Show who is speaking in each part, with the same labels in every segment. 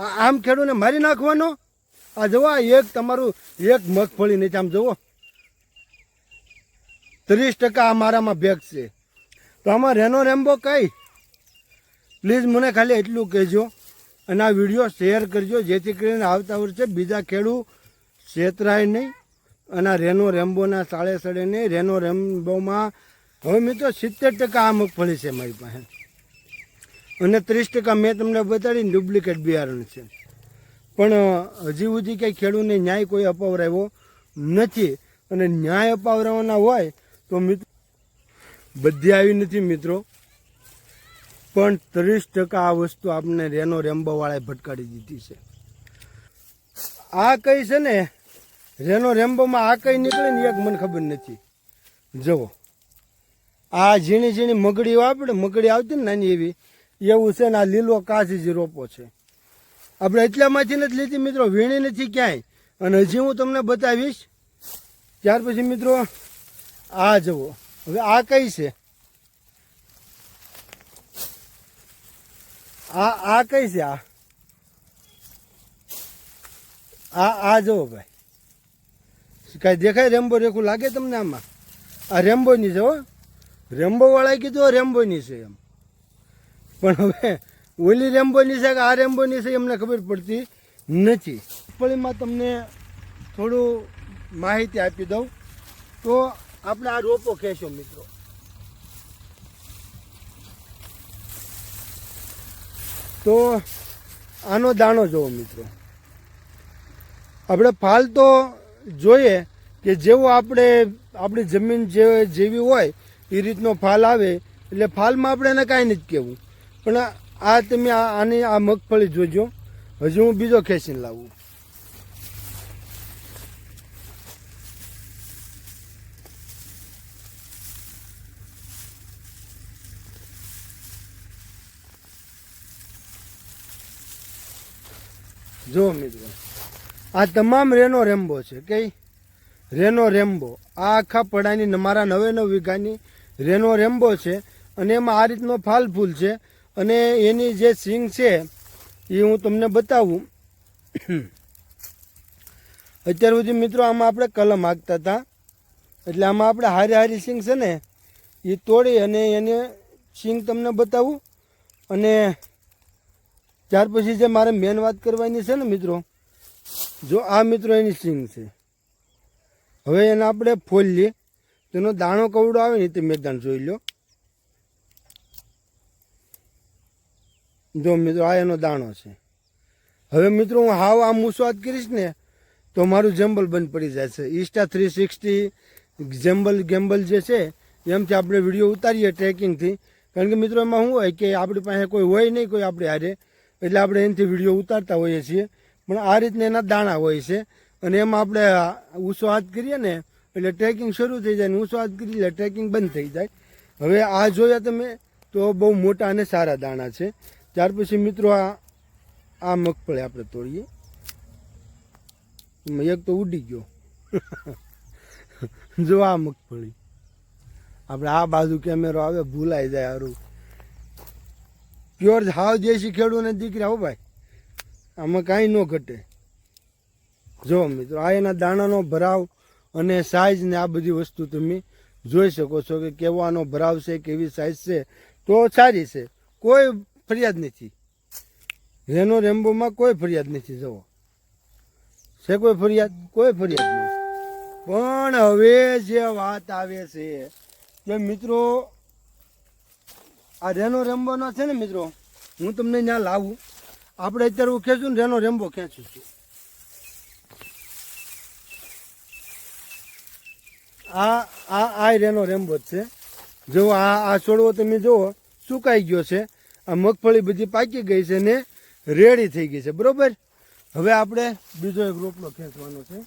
Speaker 1: આમ ખેડૂને મારી નાખવાનો? આ જુઓ, આ એક તમારું એક મગફળી નીચે આમ જુઓ. ત્રીસ ટકા અમારામાં બેગ છે. તો આમાં રેનો રેમ્બો કઈ? પ્લીઝ મને ખાલી એટલું કહેજો અને આ વીડિયો શેર કરજો, જેથી કરીને આવતા વર્ષે બીજા ખેડૂત છેતરાય નહીં અને આ રેનો રેમ્બોના સાડે સડે નહીં. રેનો રેમ્બોમાં, હવે મિત્રો સિત્તેર ટકા આ મગફળી છે મારી પાસે. અને ત્રીસ ટકા મેં તમને બતાડી ડુપ્લિકેટ બિયારણ છે. પણ હજી સુધી કંઈ ખેડૂતને ન્યાય કોઈ અપાવરાવ્યો નથી. અને ન્યાય અપાવરાવાના હોય તો મિત્રો બધી આવી નથી મિત્રો. પણ ત્રીસ ટકા આ વસ્તુ આપણે રેનો રેમ્બોવાળાએ ભટકાડી દીધી છે. આ કઈ છે ને, રેનો રેમ્બોમાં આ કઈ નીકળે ને એક મને ખબર નથી. જુઓ. આ ઝીણી ઝીણી મગડીઓ આપણે મગડી આવતી ને નાની એવી એવું છે ને આ લીલો કાચી રોપો છે. આપણે એટલામાંથી નથી લીધી મિત્રો, વીણી નથી ક્યાંય. અને હજી હું તમને બતાવીશ, ત્યાર પછી મિત્રો, આ જવો હવે આ કઈ છે? આ આ કઈ છે આ? આ આ જુઓ ભાઈ. કાંઈ દેખાય રેમ્બો રેખું લાગે તમને આમાં? આ રેમ્બોની છે હો. રેમ્બો વાળાએ કીધું રેમ્બોની છે એમ. પણ હવે ઓલી રેમ્બોની છે કે આ રેમ્બોની છે એમને ખબર પડતી નથી. મગફળીમાં તમને થોડું માહિતી આપી દઉં. તો આપણે આ રોપો કહેશો મિત્રો. તો આનો દાણો જોવો મિત્રો. આપણે ફાલ તો જોઈએ કે જેવો આપણે આપણી જમીન જે જેવી હોય એ રીતનો ફાલ આવે. એટલે ફાલમાં આપણે એને કાંઈ નથી કહેવું. પણ આ તમે આની આ મગફળી જોજો. હજી હું બીજો ખેંચીને લાવું. જો મિત્રો, આ તમામ રેનો રેમ્બો છે, કઈ? Reno Rambo. આ આખા પડાની મારા નવે નવ વીઘાની રેનો રેમ્બો છે અને એમાં આ રીતનો ફાલ ફૂલ છે. અને એની જે સિંગ છે, એ હું તમને બતાવું. અત્યાર સુધી મિત્રો આમાં આપણે કલમ હાંકતા હતા. એટલે આમાં આપણે હારી હારી સિંગ છે ને, એ તોડી અને એને સિંગ તમને બતાવું. અને ત્યાર પછી જે મારે મેન વાત કરવાની છે ને મિત્રો, જો આ મિત્રો એની સિંગ છે. હવે એને આપણે ફોલીએ તેનો દાણો કવડો આવે ને તે મેદાન જોઈ લો. જો મિત્રો, આ એનો દાણો છે. હવે મિત્રો, હું હાવ આમ મુસવાદ કરીશ ને, તો મારું જેમ્બલ બંધ પડી જાય છે. Insta three sixty gimbal gimbal જે છે એમથી આપણે વીડિયો ઉતારીએ ટ્રેકિંગથી કારણ કે મિત્રો, એમાં શું હોય કે આપણી પાસે કોઈ હોય નહીં, કોઈ આપણે હારે. એટલે આપણે એનાથી વીડિયો ઉતારતા હોઈએ છીએ. પણ આ રીતના એના દાણા હોય છે. અને એમાં આપણે ઊંચો હાથ કરીએ ને, એટલે ટ્રેકિંગ શરૂ થઈ જાય ને ઊંચો કરીએ એટલે ટ્રેકિંગ બંધ થઈ જાય. હવે આ જોયા તમે, તો બહુ મોટા અને સારા દાણા છે. ત્યાર પછી મિત્રો આ આ મગફળી આપણે તોડીએ. એક તો ઉડી ગયો. જો આ મગફળી. આપણે આ બાજુ કેમેરો આવે, ભૂલાઈ જાય સારું પ્યોર હાવ દેશી ખેડૂને દીકરા હો ભાઈ. આમાં કાંઈ ન ઘટે. જો મિત્રો, આ એના દાણાનો ભરાવ અને સાઇઝ ને આ બધી વસ્તુ તમે જોઈ શકો છો કે કેવો આનો ભરાવ છે, કેવી સાઇઝ છે. તો સારી છે. કોઈ ફરિયાદ નથી. રેનો રેમ્બોમાં કોઈ ફરિયાદ નથી જવો છે કોઈ ફરિયાદ? કોઈ ફરિયાદ નહીં પણ હવે જે વાત આવે છે કે મિત્રો, આ રેનો રેમ્બોનો છે ને મિત્રો, હું તમને ત્યાં લાવું. આપણે અત્યારે હું ખેંચું ને રેનો રેમ્બો ખેંચું છું? આ આ આ રેનો રેમ્બો જ છે. જો આ આ છોડવો તમે જુઓ, સુકાઈ ગયો છે. આ મગફળી બધી પાકી ગઈ છે ને રેડી થઈ ગઈ છે. બરોબર? હવે આપણે બીજો એક રોપલો ખેંચવાનો છે.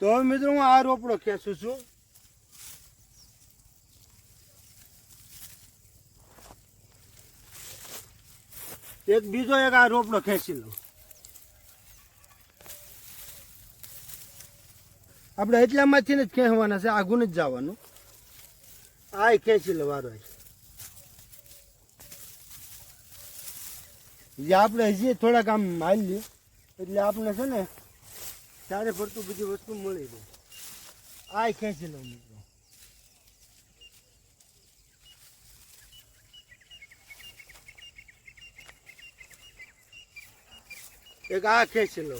Speaker 1: તો હવે મિત્રો હું આ રોપડો ખેંચું છું. એક બીજો એક આ રોપડો ખેંચી લઉં. આપણે એટલામાંથી જ ખેંચવાના છે આઘું જ જવાનું. આ ખેંચી લે વારો. જે આપણે હજી થોડાક આમ મારી એટલે આપણે છે ને, ચારે ફરતું બધી વસ્તુ મળી રહે. આ ખેંચી લો મિત્રો. એક આ ખેંચી લો.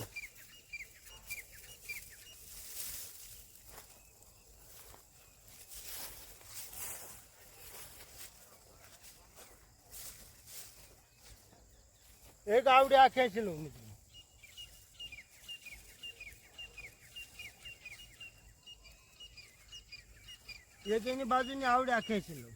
Speaker 1: એક આવડે આ ખેંચી લઉં એક એની બાજુની આવડે આ ખેંચી લઉં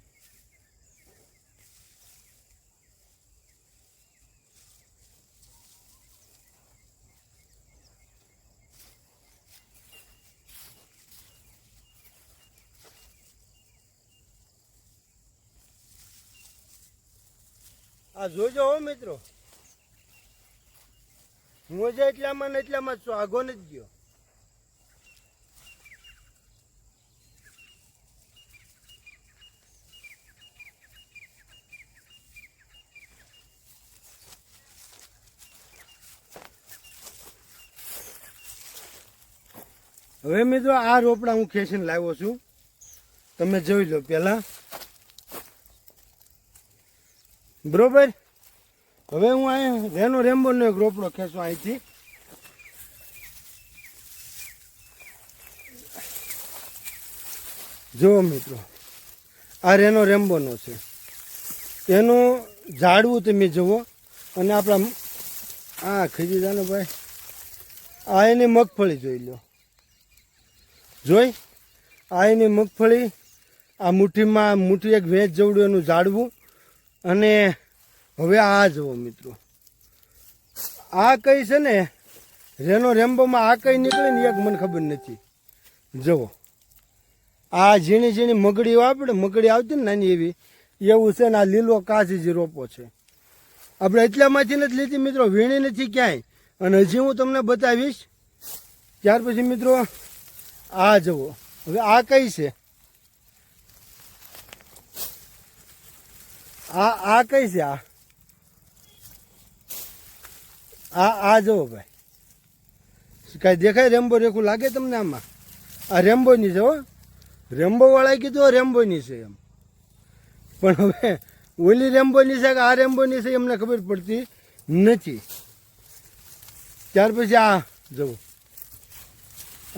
Speaker 1: આ જોજો હો, મિત્રો. હું જ એટલામાં ને એટલામાં જ છું આગો નથી ગયો. હવે મિત્રો, આ રોપડા હું ખેંચીને લાવ્યો છું. તમે જોઈ લો પેલા બરોબર? હવે હું અહીં રેનો રેમ્બોનો એક રોપડો ખેંચો અહીંથી જુઓ મિત્રો, આ રેનો રેમ્બોનો છે. એનું ઝાડવું તમે જુઓ અને આપણા આ ખીજી જાનો ભાઈ, આ એની મગફળી જોઈ લો. જોઈ? આ એની મગફળી, આ મુઠ્ઠીમાં મુઠ્ઠી એક વેચ જવડું એનું ઝાડવું અને હવે આ જુઓ મિત્રો. આ કઈ છે ને, રેનો રેમ્બોમાં આ કઈ નીકળે ને એક મને ખબર નથી. જુઓ. આ ઝીણી ઝીણી મગડીઓ આપણે મગડી આવતી ને નાની એવી, એવું છે ને આ લીલો કાચી જે રોપો છે. આપણે એટલામાંથી નથી લીધી મિત્રો, વીણી નથી ક્યાંય. અને હજી હું તમને બતાવીશ, ત્યાર પછી મિત્રો, આ જુઓ. હવે આ કઈ છે? આ આ કઈ છે આ? આ આ જુઓ ભાઈ. કાંઈ દેખાય રેમ્બો રેખું લાગે તમને આમાં? આ રેમ્બોની છે હો. રેમ્બો વાળાએ કીધું રેમ્બોની છે એમ. પણ હવે ઓલી રેમ્બોની છે કે આ રેમ્બોની છે એમને ખબર પડતી નથી. ત્યાર પછી આ જુઓ.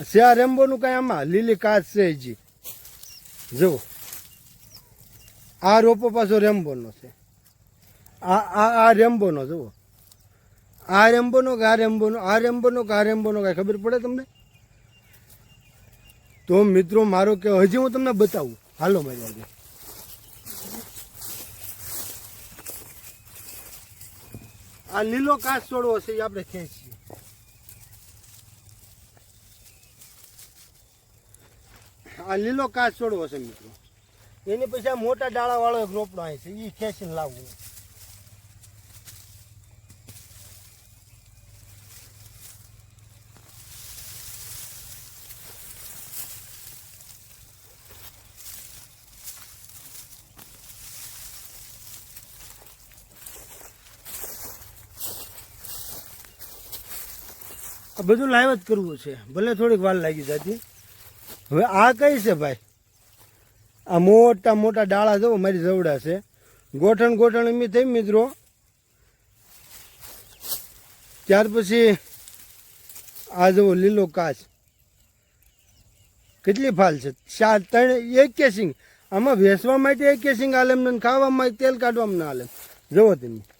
Speaker 1: છે આ રેમ્બોનું કાંઈ આમાં? લીલી કાચ છે હજી. જુઓ. આ રોપો પાછો રેમ્બોનો છે. આ આ આ રેમ્બોનો, જુઓ. આ રેમ્બોનો આ રેમ્બોનો આ રેમ્બોનો આ રેમ્બોનો કાંઈ ખબર પડે તમને? તો મિત્રો, મારો કે હજી હું તમને બતાવું. હાલો મારી આજે આ લીલો કાચ છોડવો છે એ આપણે ખેંચીએ. આ લીલો કાચ છોડવો છે મિત્રો. એની પછી આ મોટા ડાળાવાળો એક રોપડો આવે છે એ ખેંચીને લાવવું. આ બધું લાઈવ જ કરવું છે. ભલે થોડીક વાર લાગી જતી. હવે આ કઈ છે ભાઈ? આ મોટા મોટા ડાળા જવો, મારી જવડા છે. ગોઠણ ગોઠણ એમ થઈ મિત્રો. ત્યાર પછી આ જવો, લીલો કાચ. કેટલી ફાલ છે? ચાર, ત્રણ, એક કેસિંગ આમાં વેસવા માટે એક કેસિંગ આલે એમને ને ખાવામાં તેલ કાઢવામાં ના આલે જવો તમે.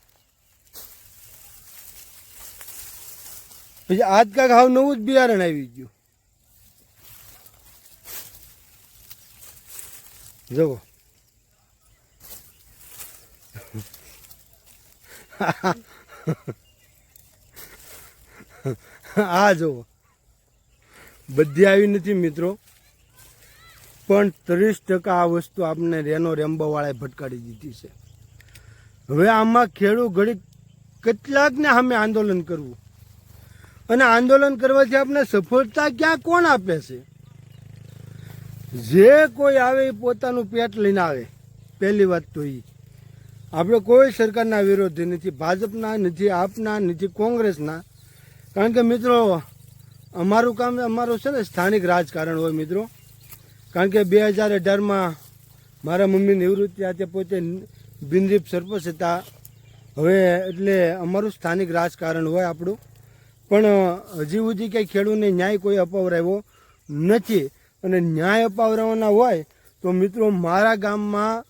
Speaker 1: પછી આજ કાંક હાવ નવું જ બિયારણ આવી ગયું. જુઓ. આ જુઓ. બધી આવી નથી મિત્રો. પણ ત્રીસ ટકા આ વસ્તુ આપણને રેનો રેમ્બોવાળાએ ભટકાડી દીધી છે. હવે આમાં ખેડૂત ઘડી કેટલાકને સામે આંદોલન કરવું? અને આંદોલન કરવાથી આપણે સફળતા ક્યાં કોણ આપે છે? જે કોઈ આવે એ પોતાનું પેટ લઈને આવે. પહેલી વાત તો એ આપણે કોઈ સરકારના વિરોધી નથી, ભાજપના નથી, આપના નથી, કોંગ્રેસના. કારણ કે મિત્રો, અમારું કામ, અમારું છે ને સ્થાનિક રાજકારણ હોય મિત્રો. કારણ કે બે હજાર અઢારમાં મારા મમ્મી નિવૃત્તિ થયા પોતે બિનદીપ સરપંચ હતા. હવે એટલે અમારું સ્થાનિક રાજકારણ હોય આપણું. પણ હજી સુધી કંઈ ખેડૂતને ન્યાય કોઈ અપાવરાવ્યો નથી. અને ન્યાય અપાવરાવાના હોય તો મિત્રો મારા ગામમાં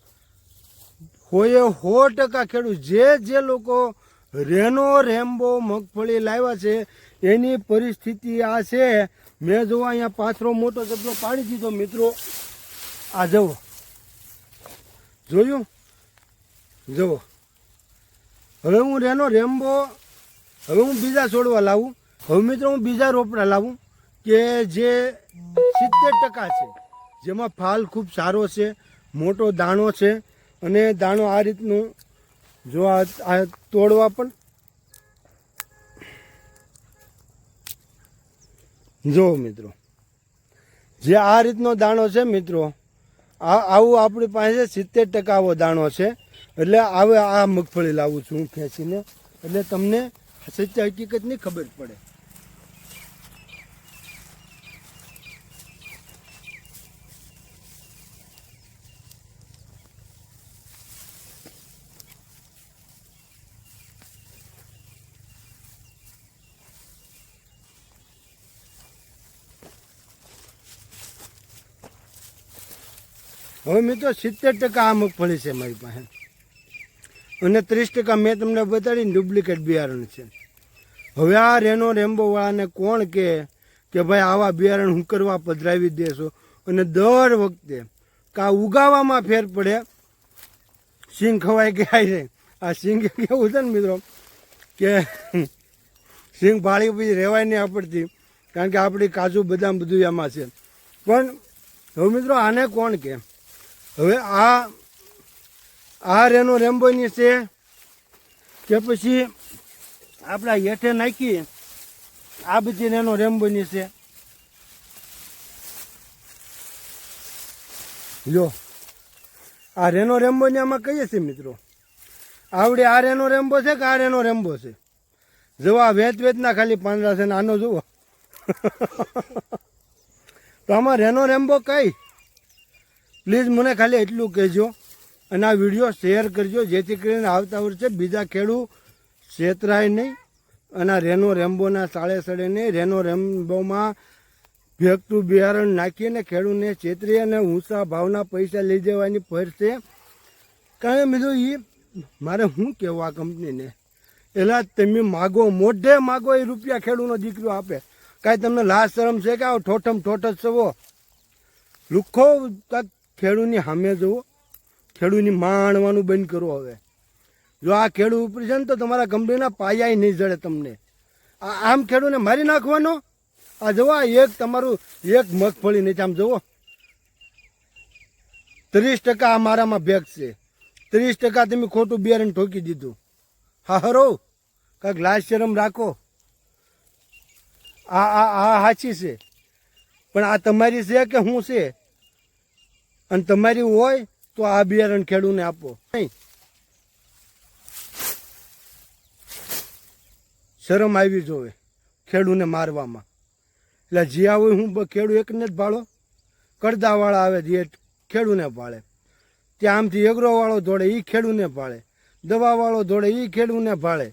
Speaker 1: હોએ સો ટકા ખેડૂત જે જે લોકો રેનો, રેમ્બો, મગફળી લાવ્યા છે, એની પરિસ્થિતિ આ છે. મેં જો અહીંયા પાથરો મોટો જબલો પાડી દીધો મિત્રો. આ જવો જોયું? જવો હવે હું રેનો, રેમ્બો હવે હું બીજા છોડવા લાવું. હવે મિત્રો હું બીજા રોપડા લાવું કે જે સિત્તેર ટકા છે. જેમાં ફાલ ખૂબ સારો છે, મોટો દાણો છે અને દાણો આ રીતનું જો આ તોડવા પણ જો મિત્રો, જે આ રીતનો દાણો છે મિત્રો, આ આવું આપણી પાસે સિત્તેર ટકા આવો દાણો છે. એટલે હવે આ મગફળી લાવું છું ખેંચીને. એટલે તમને સચ્ચા હકીકતની ખબર પડે. હવે મિત્રો સિત્તેર ટકા આ મગફળી છે મારી પાસે. અને ત્રીસ ટકા મેં તમને બતાડી ડુપ્લિકેટ બિયારણ છે. હવે આ રેનો રેમ્બોવાળાને કોણ કે કે ભાઈ આવા બિયારણ હું કરવા પધરાવી દેશો? અને દર વખતે કા ઉગાવામાં ફેર પડે સિંગ ખવાય ગયા છે આ સિંગ કેવું છે ને મિત્રો? કે સિંગ ભાળી પછી રહેવાય નહીં આપડતી કારણ કે આપણી કાજુ બદામ બધું એમાં છે. પણ હવે મિત્રો આને કોણ કે? હવે આ આ રેનો રેમ્બોની છે, કે પછી આપણા હેઠે નાખી આ બધી રેનો બની છે. જો આ રેનો રેમ્બોની આમાં કહીએ છીએ મિત્રો? આવડે આ રેનો રેમ્બો છે કે આ રેનો રેમ્બો છે? જો આ વેચ વેચના ખાલી પાંદડા છે ને આનો જુઓ. તો આમાં રેનો રેમ્બો કઈ? પ્લીઝ મને ખાલી એટલું કહેજો અને આ વીડિયો શેર કરજો જેથી કરીને આવતા વર્ષે બીજા ખેડૂત છેતરાય નહીં અને રેનો રેમ્બોના સાળે સડે નહીં. રેનો રેમ્બોમાં ભેગતું બિયારણ નાખીને ખેડૂતને છેતરી અને ઊંચા ભાવના પૈસા લઈ જવાની ફરશે કારણ મિત્રો એ મારે શું કહેવું કંપનીને? એટલે તમે માગો, મોઢે માગો એ રૂપિયા ખેડૂતનો દીકરો આપે. કાંઈ તમને લાશ શરમ છે કે આવો ઠોઠમ ઠોઠ જ સવો? લુખો ખેડૂતની સામે જવો ખેડૂતની માણવાનું બંધ કરો હવે. જો આ ખેડૂત ઉપરી છે ને તો તમારા કંપનીના પાયા નહીં જડે તમને. આ આમ ખેડૂને મારી નાખવાનો? આ જુઓ, આ એક તમારું એક મગફળી નહીં આમ જુઓ. ત્રીસ ટકા આ મારામાં ભેગ છે. ત્રીસ ટકા તમે ખોટું બિયારણ ઠોકી દીધું. હા, હરો. કાંઈક લાશ શરમ રાખો. આ આ આ સાચી છે. પણ આ તમારી છે કે હું છે? અને તમારી હોય તો આ બિયારણ ખેડૂને આપો. નહીં. શરમ આવી જોવે ખેડૂને મારવામાં. એટલે જ્યાં હોય હું ખેડૂ એકને જ ભાળો. કરદાવાળા આવે જે ખેડૂને ભાળે. ત્યાં આમથી એગ્રોવાળો દોડે એ ખેડૂને ભાળે. દવાવાળો દોડે એ ખેડૂને ભાળે.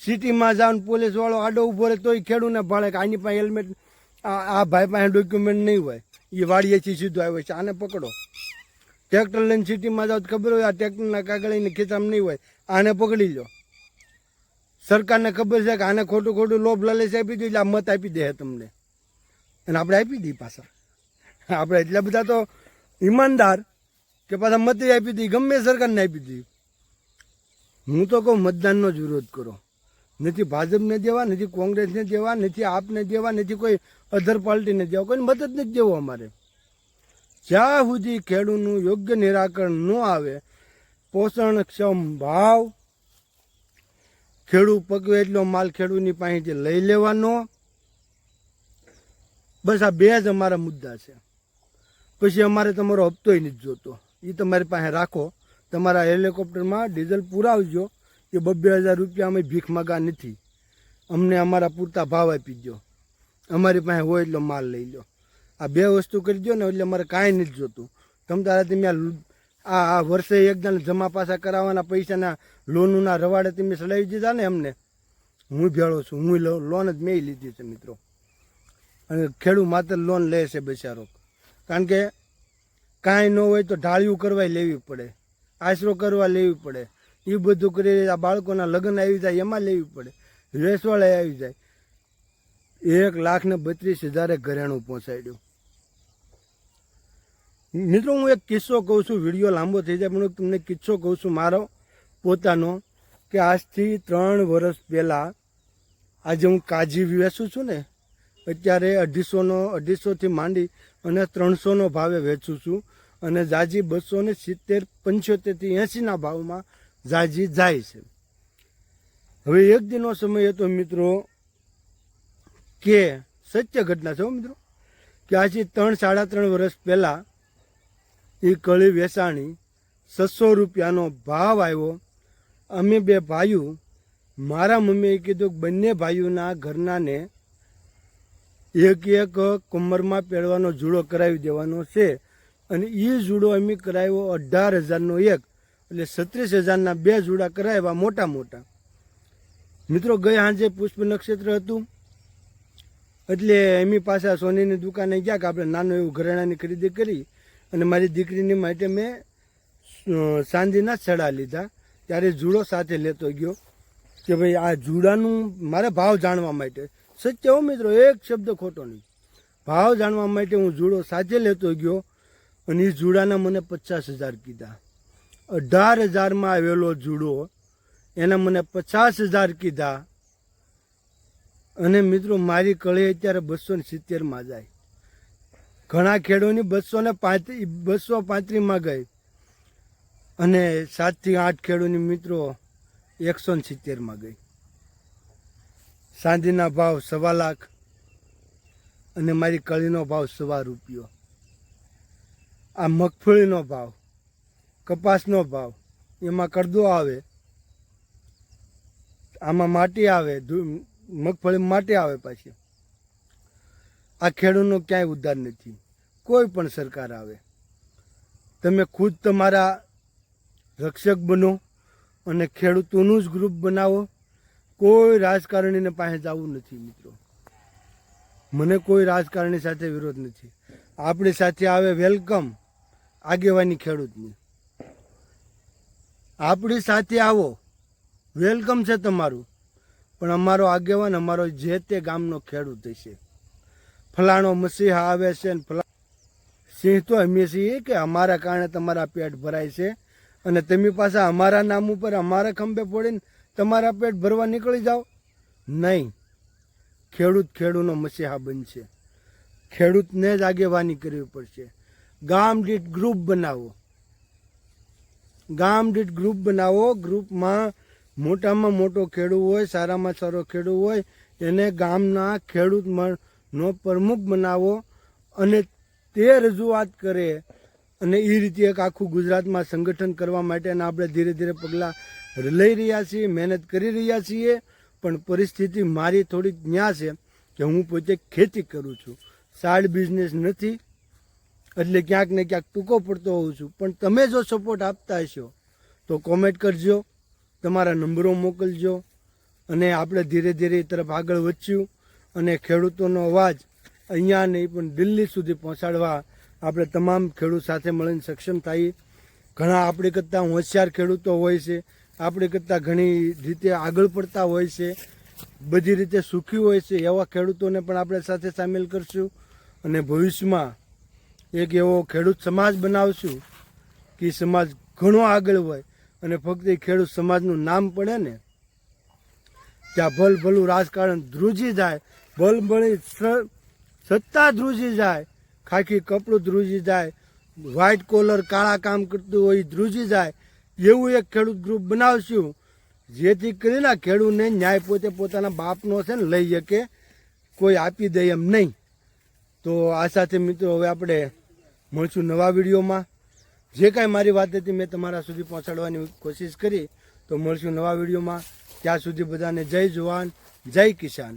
Speaker 1: સિટીમાં જાવ પોલીસવાળો આડો ઊભો રહે તો એ ખેડૂને ભાળે કે આની પાસે હેલ્મેટ, આ આ ભાઈ પાસે ડોક્યુમેન્ટ નહીં હોય. એ વાડીએથી સીધો આવ્યો છે, આને પકડો. ટ્રેક્ટર લઈને સિટીમાં જાઓ તો ખબર હોય આ ટ્રેક્ટરના કાગળીને ખેંચામ નહીં હોય. આને પકડી લો. સરકારને ખબર છે કે આને ખોટું ખોટું લોભ લલેસ આપી દીધું એટલે મત આપી દે તમને. અને આપણે આપી દઈએ પાછા. આપણે એટલા બધા તો ઈમાનદાર કે પાછા મત આપી દઈએ, ગમે સરકારને આપી દઈએ. હું તો કહું મતદાનનો જ વિરોધ કરો. નથી ભાજપને દેવા, નથી કોંગ્રેસને દેવા, નથી આપને દેવા, નથી કોઈ અધર પાર્ટીને દેવા. કોઈ જ નથી દેવો અમારે. જ્યાં સુધી ખેડૂતનું યોગ્ય નિરાકરણ ન આવે, પોષણક્ષમ ભાવ ખેડૂત પકવે એટલો માલ ખેડૂતની પાસેથી લઈ લેવાનો. બસ આ બે જ અમારા મુદ્દા છે. પછી અમારે તમારો હપ્તોય નથી જોતો. એ તમારી પાસે રાખો. તમારા હેલિકોપ્ટરમાં ડીઝલ પુરાવજો. એ બબ્બે હજાર રૂપિયા અમે ભીખ માગા નથી. અમને અમારા પૂરતા ભાવ આપી દો અમારી પાસે હોય એટલો માલ લઈ લો. આ બે વસ્તુ કરી દો ને એટલે અમારે કાંઈ નથી જોતું. તમ તારા તમે આ લ- આ વર્ષે એકદમ જમા પાછા કરાવવાના પૈસાના લોનના રવાડે તમે ચડાવી દીધા ને અમને. હું ભેળો છું. હું લોન જ મેં લીધી છે મિત્રો. અને ખેડૂત માત્ર લોન લે છે બિચારો. કારણ કે કાંઈ ન હોય તો ઢાળિયું કરવા લેવી પડે. આશરો કરવા લેવી પડે. એ બધું કરી આ બાળકોના લગ્ન આવી જાય, એમાં લેવી પડે. રેસવાળા આવી જાય. એક લાખ ને બત્રીસ હજારે ઘરેણું પહોંચાડ્યું. મિત્રો, હું એક કિસ્સો કહું છું, વીડિયો લાંબો થઈ જાય, પણ હું તમને કિસ્સો કહું છું મારો, પોતાનો, કે આજથી ત્રણ વર્ષ પહેલાં, આજે હું કાજી વેચું છું ને, અત્યારે અઢીસોનો, અઢીસોથી માંડી અને ત્રણસોનો ભાવે વેચું છું, અને જાજી બસો ને સિત્તેર પંચોતેરથી એંસીના ભાવમાં જાજી જાય છે. હવે એક દિનનો સમય હતો મિત્રો, કે, સત્ય ઘટના છે મિત્રો, કે આજે ત્રણ, સાડા ત્રણ વર્ષ પહેલાં એ કળી વેચાણી છસો રૂપિયાનો ભાવ આવ્યો. અમે બે ભાઈઓ, મારા મમ્મીએ કીધું બંને ભાઈઓના ઘરનાને એક એક કમરમાં પહેરવાનો જુડો કરાવી દેવાનો છે. અને એ જુડો અમે કરાવ્યો અઢાર હજારનો એક એટલે છત્રીસ હજારના બે જુડા કરાવ્યા મોટા મોટા. મિત્રો, ગઈ સાંજે પુષ્પ નક્ષત્ર હતું. એટલે એમની પાસે સોનીની દુકાને ગયા કે આપણે નાનું એવું ઘરેણાની ખરીદી કરી. અને મારી દીકરીની માટે મેં ચાંદીના છડા લીધા. ત્યારે જુડો સાથે લેતો ગયો કે ભાઈ આ જુડાનું મારે ભાવ જાણવા માટે. સત્ય હો મિત્રો, એક શબ્દ ખોટો નહીં. ભાવ જાણવા માટે હું જુડો સાથે લેતો ગયો અને એ જુડાના મને પચાસ હજાર કીધા. અઢાર હજારમાં આવેલો જુડો, એના મને પચાસ હજાર કીધા. અને મિત્રો, મારી કળી અત્યારે બસો ને સિત્તેરમાં જાય. ઘણા ખેડૂતની બસો ને પાંત્રીસ બસો પાંત્રીસમાં ગઈ. અને સાતથી આઠ ખેડૂતની મિત્રો એકસો ને સિત્તેરમાં ગઈ. સાંજના ભાવ સવા લાખ અને મારી કળીનો ભાવ સવા રૂપિયો. આ મગફળીનો ભાવ, કપાસનો ભાવ, એમાં કડદો આવે, આમાં માટી આવે મગફળી માટી આવે પાછી. આ ખેડૂતનો ક્યાંય ઉદ્ધાર નથી. કોઈ પણ સરકાર આવે. તમે ખુદ તમારા રક્ષક બનો અને ખેડૂતોનું જ ગ્રુપ બનાવો. કોઈ રાજકારણીને પાસે જવું નથી મિત્રો. મને કોઈ રાજકારણી સાથે વિરોધ નથી. આપણી સાથે આવે વેલકમ આગેવાની ખેડૂતની. આપણી સાથે આવો. વેલકમ છે તમારું. પણ અમારો આગેવાન, અમારો જે તે ગામનો ખેડૂત હશે. ફલાણો મસીહા આવે છે ને ફલા સિંહ તો અમે છીએ કે અમારા કારણે તમારા પેટ ભરાય છે. અને તમે પાછા અમારા નામ ઉપર અમારા ખંભે પડીને તમારા પેટ ભરવા નીકળી જાઓ? નહીં. ખેડૂત ખેડૂનો મસીહા બનશે. ખેડૂતને જ આગેવાની કરવી પડશે. ગામ દીઠ ગ્રુપ બનાવો. ગામ દીઠ ગ્રુપ બનાવો. ગ્રુપમાં મોટામાં મોટો ખેડૂત હોય, સારામાં સારો ખેડૂત હોય, એને ગામના ખેડૂત નો પ્રમુખ બનાવો અને તે રજૂઆત કરે અને એ રીતે એક આખું ગુજરાતમાં સંગઠન કરવા માટેના આપણે ધીરે ધીરે પગલાં લઈ રહ્યા છીએ, મહેનત કરી રહ્યા છીએ, પણ પરિસ્થિતિ મારી થોડીક ન્યા છે કે હું પોતે ખેતી કરું છું. સાઈડ બિઝનેસ નથી, એટલે ક્યાંક ને ક્યાંક ટૂંકો પડતો હોઉં છું. પણ તમે જો સપોર્ટ આપતા હશો, તો કોમેન્ટ કરજો, તમારા નંબરો મોકલજો અને આપણે ધીરે ધીરે એ તરફ આગળ વધ્યું. અને ખેડૂતોનો અવાજ અહીંયા નહીં, પણ દિલ્હી સુધી પહોંચાડવા આપણે તમામ ખેડૂત સાથે મળીને સક્ષમ થઈએ ઘણા આપણી કરતાં હોશિયાર ખેડૂતો હોય છે. આપણી કરતાં ઘણી રીતે આગળ પડતા હોય છે. બધી રીતે સુખી હોય છે એવા ખેડૂતોને પણ આપણે સાથે સામેલ કરશું. અને ભવિષ્યમાં એક એવો ખેડૂત સમાજ બનાવશું કે સમાજ ઘણો આગળ હોય અને ફક્ત એ ખેડૂત સમાજનું નામ પડે ને, ત્યાં ભલ ભલું રાજકારણ ધ્રુજી જાય ભલી સત્તા ધ્રુજી જાય, ખાખી કપડું ધ્રુજી જાય વ્હાઇટ કોલર કાળા કામ કરતું હોય ધ્રુજી જાય. એવું એક ખેડૂત ગ્રુપ બનાવશું, જેથી કરીને ખેડૂતને ન્યાય પોતે પોતાના બાપનો છે ને લઈ શકે, કોઈ આપી દે એમ નહીં. તો આ સાથે મિત્રો હવે આપણે મળશું નવા વિડીયોમાં. જે કાંઈ મારી વાત હતી મેં તમારા સુધી પહોંચાડવાની કોશિશ કરી, તો મળશું નવા વિડીયોમાં. ત્યાં સુધી બધાને જય જવાન, જય કિસાન.